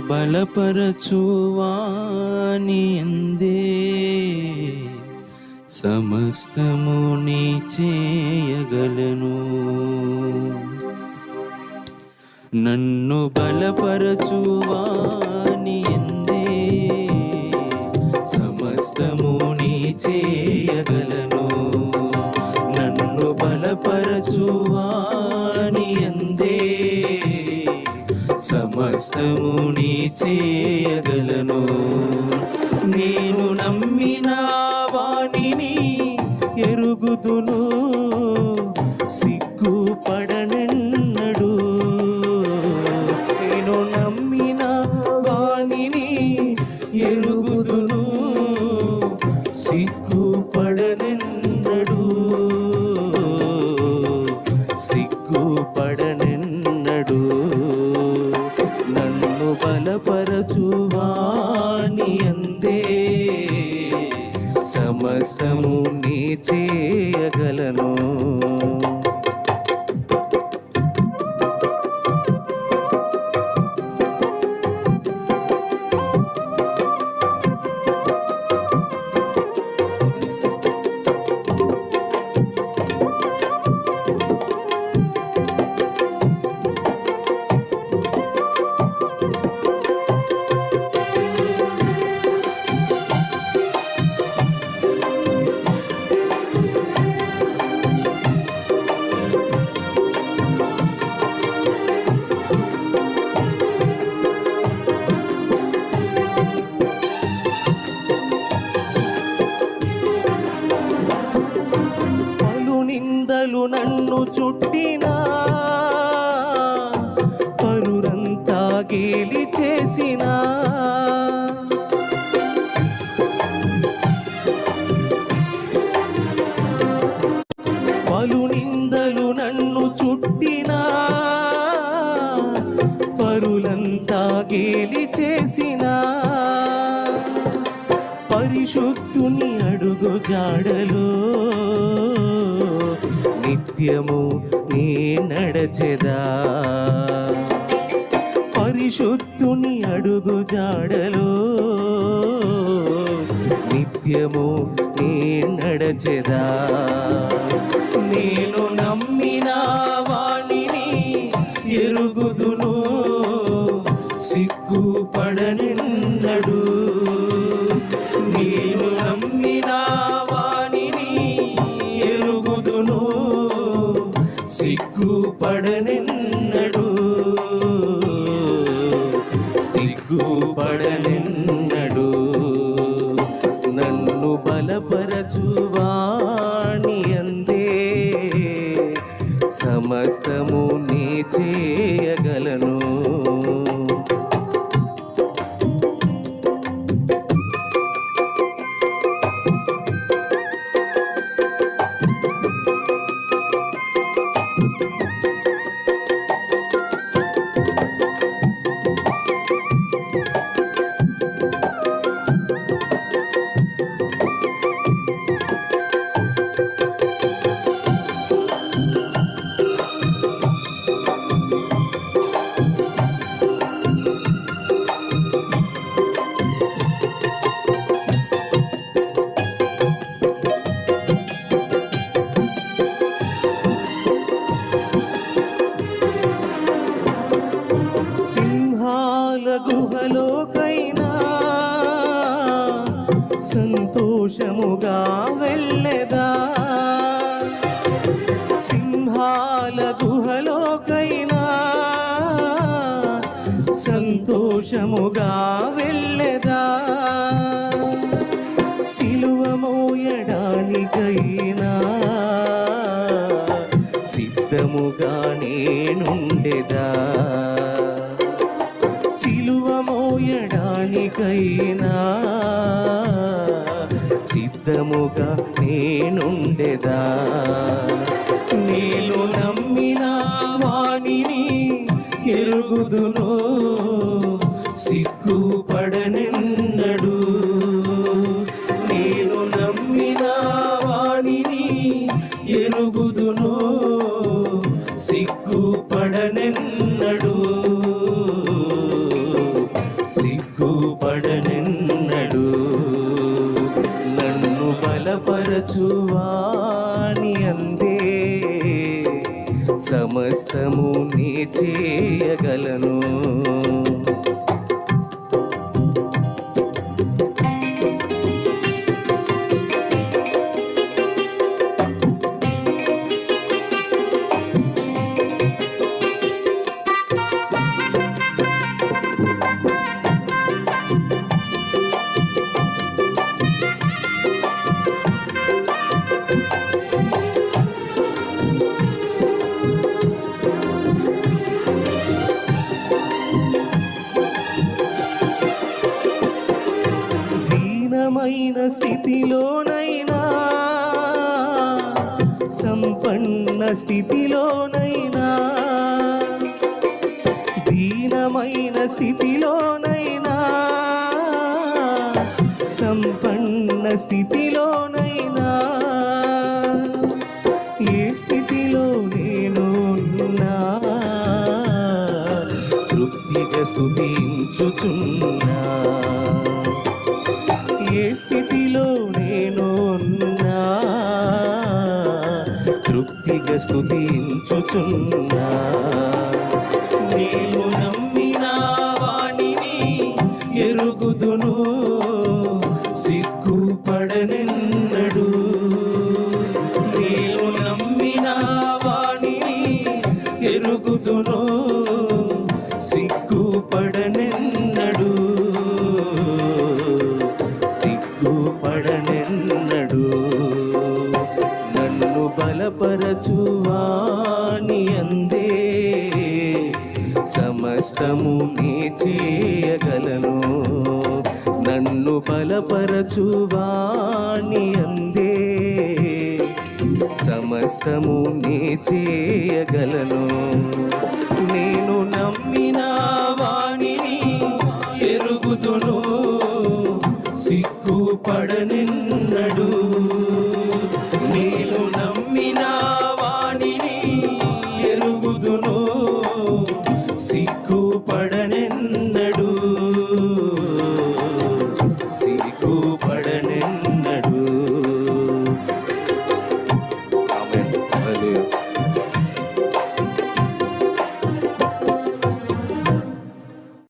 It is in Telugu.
బలపరచువాని ఎందే సమస్తము నీ చేయగలను. నన్ను బలపరచువాని ఎందే సమస్తము నీ చేయగలను. నన్ను బలపరచువాని ఎందే సమస్తము నీ చేయగలను. నేను నమ్మిన వాణిని ఎరుగుదును. నన్ను పరురంతా గేలి చేసినా. పలు నిందలు నన్ను చుట్టినా పరులంతా గేలి చేసినా. పరిశుద్ధుని అడుగు జాడలో నిత్యము నీ నడచెదా. పరిశుద్ధుని అడుగు జాడలో నిత్యము నీ నడచెదా. నేను నమ్మిన వాణిని ఎరుగుదును సిగ్గుపడనిన్నడు నేను నమ్మిన వాణిని ఎరుగుదును సిగ్గుపడనిన్నడు. సిగ్గుపడనిన్నడు. నన్ను బలపరచువాణి అందే. సమస్తము నీ చేయగలను. సంతోషముగా వెళ్ళదా? సిలువ మోయడానికైనా? సిద్ధముగా నేనుండెదా? సిలువ మోయడానికైనా? సిద్ధముగా నేనుండెదా? నీలు నమ్మిన వాణిని ఎరుగుదునో? సిగ్గుపడనెన్నడు? నేను నమ్మిన వాణిని ఎరుగుదును? సిగ్గుపడనెన్నడు? సిగ్గుపడనెన్నడు? నన్ను బలపరచువాణి అందే. సమస్తము నీ చేయగలను. దీనమైన స్థితిలోనైనా సంపన్న స్థితిలోనైనా దీనమైన స్థితిలోనైనా సంపన్న స్థితిలోనైనా. ఏ స్థితిలో నేను తృప్తిగా స్థుతించుచున్నా స్తుతించుచున్నా స్థుతించుచున్నా. నేను నమ్మిన వాణిని ఎరుగుదును సిగ్గుపడనెన్నడు సమస్తము నీ చేయగలను. నన్ను బలపరచువాణి అందే. సమస్తము నీ చేయగలను. నేను నమ్మిన వాణిని ఎరుగుదును. సిగ్గుపడనిన్ను